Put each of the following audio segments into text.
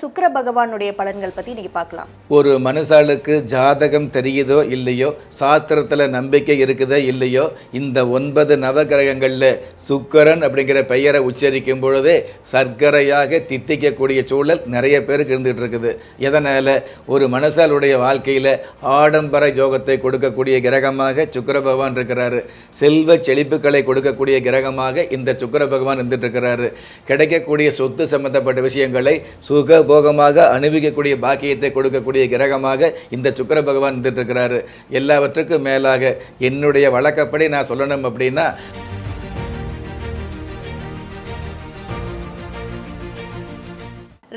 சுக்கிர பகவானுடைய பலன்கள் பத்தி இன்னைக்கு பார்க்கலாம். ஒரு மனுஷாளுக்கு ஜாதகம் தெரியுதோ இல்லையோ சாஸ்திரத்தில் நம்பிக்கை இருக்குதோ இல்லையோ இந்த ஒன்பது நவகிரகங்களில் சுக்கரன் அப்படிங்கிற பெயரை உச்சரிக்கும் பொழுதே சர்க்கரையாக தித்திக்கக்கூடிய சூழல் நிறைய பேருக்கு இருந்துகிட்டு இருக்குது. எதனால்? ஒரு மனுஷாளுடைய வாழ்க்கையில் ஆடம்பர யோகத்தை கொடுக்கக்கூடிய கிரகமாக சுக்கிர பகவான் இருக்கிறாரு. செல்வ செழிப்புகளை கொடுக்கக்கூடிய கிரகமாக இந்த சுக்கிர பகவான் இருந்துட்டு இருக்கிறாரு. கிடைக்கக்கூடிய சொத்து சம்பந்தப்பட்ட விஷயங்களை சுக போகமாக அனுபவிக்கக்கூடிய பாக்கியத்தை கொடுக்கக்கூடிய கிரகமாக இந்த சுக்கர பகவான் இருந்துட்டு இருக்கிறாரு. எல்லாவற்றுக்கும் மேலாக என்னுடைய வழக்கப்படி நான் சொல்லணும் அப்படின்னா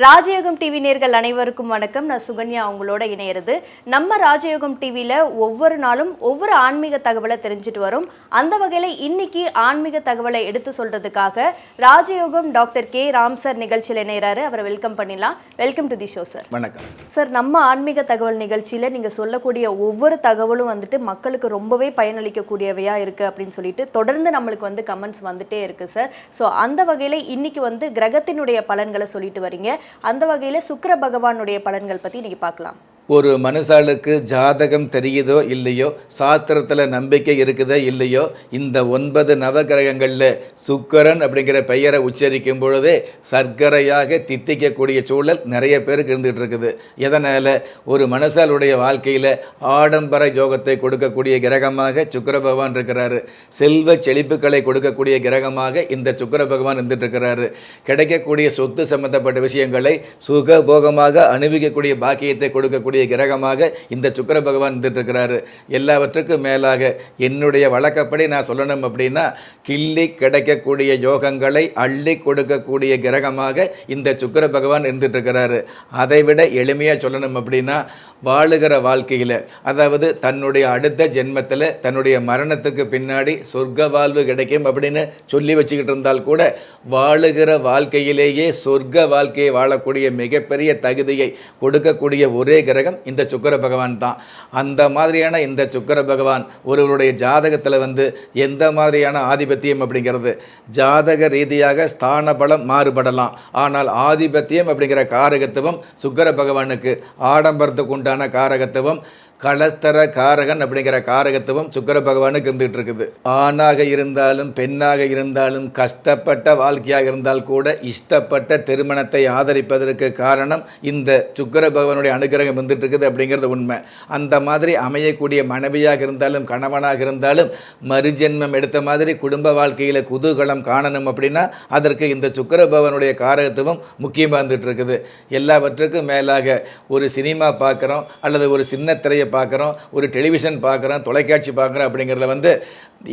ராஜயோகம் டிவி நேர்கள் அனைவருக்கும் வணக்கம். நான் சுகன்யா உங்களோட இணையிறது. நம்ம ராஜயோகம் டிவியில் ஒவ்வொரு நாளும் ஒவ்வொரு ஆன்மீக தகவலை தெரிஞ்சுட்டு வரும். அந்த வகையில் இன்னைக்கு ஆன்மீக தகவலை எடுத்து சொல்றதுக்காக ராஜயோகம் டாக்டர் கே. ராம் சார் நிகழ்ச்சியில் இணைகிறாரு அவரை வெல்கம் பண்ணிடலாம். Welcome to the show sir. வணக்கம். சார் நம்ம ஆன்மீக தகவல் நிகழ்ச்சியில் நீங்கள் சொல்லக்கூடிய ஒவ்வொரு தகவலும் வந்துட்டு மக்களுக்கு ரொம்பவே பயனளிக்கக்கூடியவையா இருக்குது அப்படின்னு சொல்லிட்டு தொடர்ந்து நம்மளுக்கு வந்து கமெண்ட்ஸ் வந்துட்டே இருக்கு சார். ஸோ அந்த வகையில் இன்னைக்கு வந்து கிரகத்தினுடைய பலன்களை சொல்லிட்டு வரீங்க. அந்த வகையில் சுக்கர பகவானுடைய பலன்கள் பற்றி இன்னைக்கு பார்க்கலாம். ஒரு மனுஷாளுக்கு ஜாதகம் தெரியுதோ இல்லையோ சாஸ்திரத்தில் நம்பிக்கை இருக்குதோ இல்லையோ இந்த ஒன்பது நவகிரகங்களில் சுக்கரன் அப்படிங்கிற பெயரை உச்சரிக்கும் பொழுதே சர்க்கரையாக தித்திக்கக்கூடிய சூழல் நிறைய பேருக்கு இருந்துகிட்டு இருக்குது எதனால்? ஒரு மனுஷாளுடைய வாழ்க்கையில் ஆடம்பர யோகத்தை கொடுக்கக்கூடிய கிரகமாக சுக்கிர பகவான் இருக்கிறாரு. செல்வ செழிப்புகளை கொடுக்கக்கூடிய கிரகமாக இந்த சுக்கிர பகவான் இருந்துட்டு இருக்கிறாரு கிடைக்கக்கூடிய சொத்து சம்பந்தப்பட்ட விஷயங்களை சுகபோகமாக அனுபவிக்கக்கூடிய பாக்கியத்தை கொடுக்கக்கூடிய கிரகமாக இந்த சுக்கிர பகவான் இருந்துட்டுருக்கிறாரு. எல்லாவற்றுக்கும் மேலாக என்னுடைய வழக்கப்படி நான் சொல்லணும் அப்படின்னா கிள்ளி கிடைக்கக்கூடிய யோகங்களை அள்ளி கொடுக்கக்கூடிய கிரகமாக இந்த சுக்கிர பகவான் இருந்துட்டு அதைவிட அதை விட எளிமையாக சொல்லணும் அப்படின்னா வாழுகிற வாழ்க்கையில் அதாவது தன்னுடைய அடுத்த ஜென்மத்தில் தன்னுடைய மரணத்துக்கு பின்னாடி சொர்க்க வாழ்வு கிடைக்கும் அப்படின்னு சொல்லி வச்சுக்கிட்டு இருந்தால் கூட வாழுகிற வாழ்க்கையிலேயே சொர்க்க வாழ்க்கையை வாழக்கூடிய மிகப்பெரிய தகுதியை கொடுக்கக்கூடிய ஒரே கிரகம் இந்த சுக்கர பகவான் தான். அந்த மாதிரியான இந்த சுக்கர பகவான் ஒருவருடைய ஜாதகத்தில் வந்து எந்த மாதிரியான ஆதிபத்தியம் அப்படிங்கிறது? ஜாதக ரீதியாக ஸ்தான பலம் மாறுபடலாம். ஆனால் ஆதிபத்தியம் அப்படிங்கிற காரகத்துவம் சுக்கர பகவானுக்கு ஆடம்பரத்துக்கு உண்டான காரகத்துவம் கலஸ்தர காரகன் அப்படிங்கிற காரகத்துவம் சுக்கிர பகவானுக்கு இருந்துகிட்டு இருக்குது. ஆணாக இருந்தாலும் பெண்ணாக இருந்தாலும் கஷ்டப்பட்ட வாழ்க்கையாக இருந்தால் கூட இஷ்டப்பட்ட திருமணத்தை ஆதரிப்பதற்கு காரணம் இந்த சுக்கர பகவானுடைய அனுகிரகம் இருந்துட்டு இருக்குது அப்படிங்கிறது உண்மை. அந்த மாதிரி அமையக்கூடிய மனைவியாக இருந்தாலும் கணவனாக இருந்தாலும் மறுஜென்மம் எடுத்த மாதிரி குடும்ப வாழ்க்கையில் குதூகலம் காணணும் அப்படின்னா அதற்கு இந்த சுக்கர பகவானுடைய காரகத்துவம் முக்கியமாக இருந்துகிட்டு இருக்குது. எல்லாவற்றுக்கும் மேலாக ஒரு சினிமா பார்க்குறோம் அல்லது ஒரு சின்ன திரையை பார்க்குறோம் ஒரு டெலிவிஷன் பார்க்குறோம் தொலைக்காட்சி பார்க்குறோம் அப்படிங்கிறத வந்து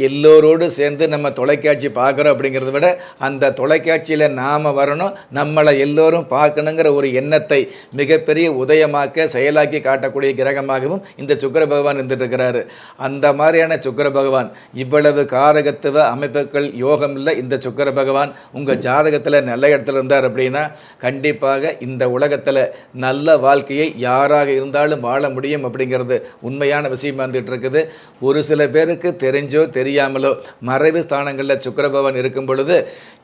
எல்லோரோடு சேர்ந்து நம்ம தொலைக்காட்சி பார்க்குறோம் அப்படிங்கிறத விட அந்த தொலைக்காட்சியில் நாம் வரணும் நம்மளை எல்லோரும் பார்க்கணுங்கிற ஒரு எண்ணத்தை மிகப்பெரிய உதயமாக்க செயலாக்கி காட்டக்கூடிய கிரகமாகவும் இந்த சுக்கிர பகவான் இருந்துட்டு அந்த மாதிரியான சுக்கிர பகவான் இவ்வளவு காரகத்துவ அமைப்புகள் யோகம் இல்லை இந்த சுக்கிர பகவான் உங்கள் ஜாதகத்தில் நல்ல இடத்துல இருந்தார் அப்படின்னா கண்டிப்பாக இந்த உலகத்தில் நல்ல வாழ்க்கையை யாராக இருந்தாலும் வாழ முடியும் அப்படிங்கிறது உண்மையான விஷயம் வந்துட்டு இருக்குது ஒரு சில பேருக்கு தெரிஞ்சோ தெரியாமலோ மறைவு ஸ்தானங்களில் சுக்கரபவன் இருக்கும் பொழுது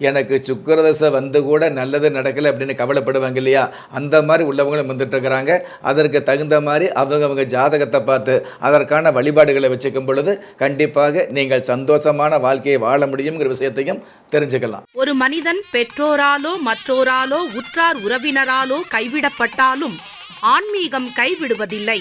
எனக்கு சுக்கரதசை வந்து கூட நல்லது நடக்கலை அப்படின்னு கவலைப்படுவாங்க இல்லையா? அந்த மாதிரி உள்ளவங்களும் வந்துட்டுருக்கிறாங்க. அதற்கு தகுந்த மாதிரி அவங்க அவங்க ஜாதகத்தை பார்த்து அதற்கான வழிபாடுகளை வச்சுக்கும் பொழுது கண்டிப்பாக நீங்கள் சந்தோஷமான வாழ்க்கையை வாழ முடியுங்கிற விஷயத்தையும் தெரிஞ்சுக்கலாம். ஒரு மனிதன் பெற்றோராலோ மற்றோராலோ உற்றார் உறவினராலோ கைவிடப்பட்டாலும் ஆன்மீகம் கைவிடுவதில்லை.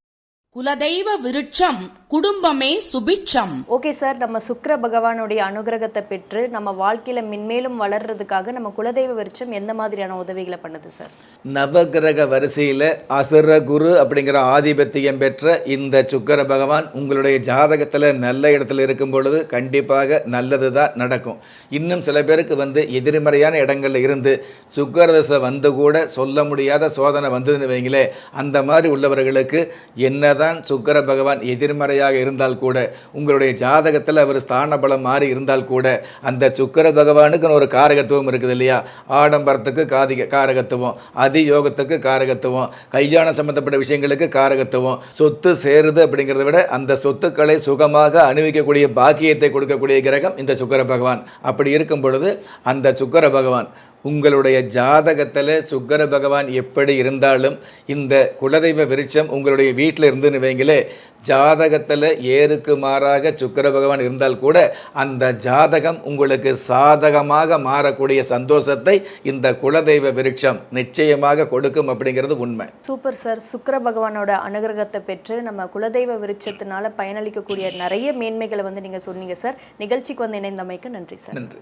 குலதெய்வ விருட்சம் குடும்பமே சுபிட்சம். ஓகே சார் நம்ம சுக்கிர பகவானுடைய அனுகிரகத்தை பெற்று நம்ம வாழ்க்கையில மென்மேலும் வளர்றதுக்காக நம்ம குலதெய்வ விருட்சம் எந்த மாதிரியான உதவிகளை பண்ணுது சார்? நவகிரக வரிசையில் அசுர குரு அப்படிங்கிற ஆதிபத்தியம் பெற்ற இந்த சுக்கிர பகவான் உங்களுடைய ஜாதகத்தில் நல்ல இடத்துல இருக்கும் பொழுது கண்டிப்பாக நல்லது தான் நடக்கும். இன்னும் சில பேருக்கு வந்து எதிர்மறையான இடங்கள்ல இருந்து சுக்கரதசை வந்து கூட சொல்ல முடியாத சோதனை வந்ததுன்னு வைங்களே அந்த மாதிரி உள்ளவர்களுக்கு என்னதான் தான் சுக்கர பகவான் எதிர்மறையாக இருந்தால் கூட உங்களுடைய ஜாதகத்தில் அவர் ஸ்தான பலம் மாறி இருந்தால் கூட அந்த சுக்கர பகவானுக்கு ஒரு காரகத்துவம் இருக்குது இல்லையா? ஆடம்பரத்துக்கு காதிக காரகத்துவம் அதியோகத்துக்கு காரகத்துவம் கல்யாணம் சம்பந்தப்பட்ட விஷயங்களுக்கு காரகத்துவம் சொத்து சேருது அப்படிங்கிறத விட அந்த சொத்துக்களை சுகமாக அணிவிக்கக்கூடிய பாக்கியத்தை கொடுக்கக்கூடிய கிரகம் இந்த சுக்கர பகவான். அப்படி இருக்கும் பொழுது அந்த சுக்கர பகவான் உங்களுடைய ஜாதகத்தில் சுக்கிர பகவான் எப்படி இருந்தாலும் இந்த குலதெய்வ விருட்சம் உங்களுடைய வீட்டில் இருந்துன்னு வைங்களே ஜாதகத்தில் ஏருக்கு மாறாக சுக்கிர பகவான் இருந்தால் கூட அந்த ஜாதகம் உங்களுக்கு சாதகமாக மாறக்கூடிய சந்தோஷத்தை இந்த குலதெய்வ விருட்சம் நிச்சயமாக கொடுக்கும் அப்படிங்கிறது உண்மை. Super sir. சுக்கிர பகவானோட அனுகிரகத்தை பெற்று நம்ம குலதெய்வ விருட்சத்தினால பயனளிக்கக்கூடிய நிறைய மேன்மைகளை வந்து நீங்க சொன்னீங்க சார். நிகழ்ச்சிக்கு வந்து இணைந்தமைக்கு நன்றி சார். நன்றி.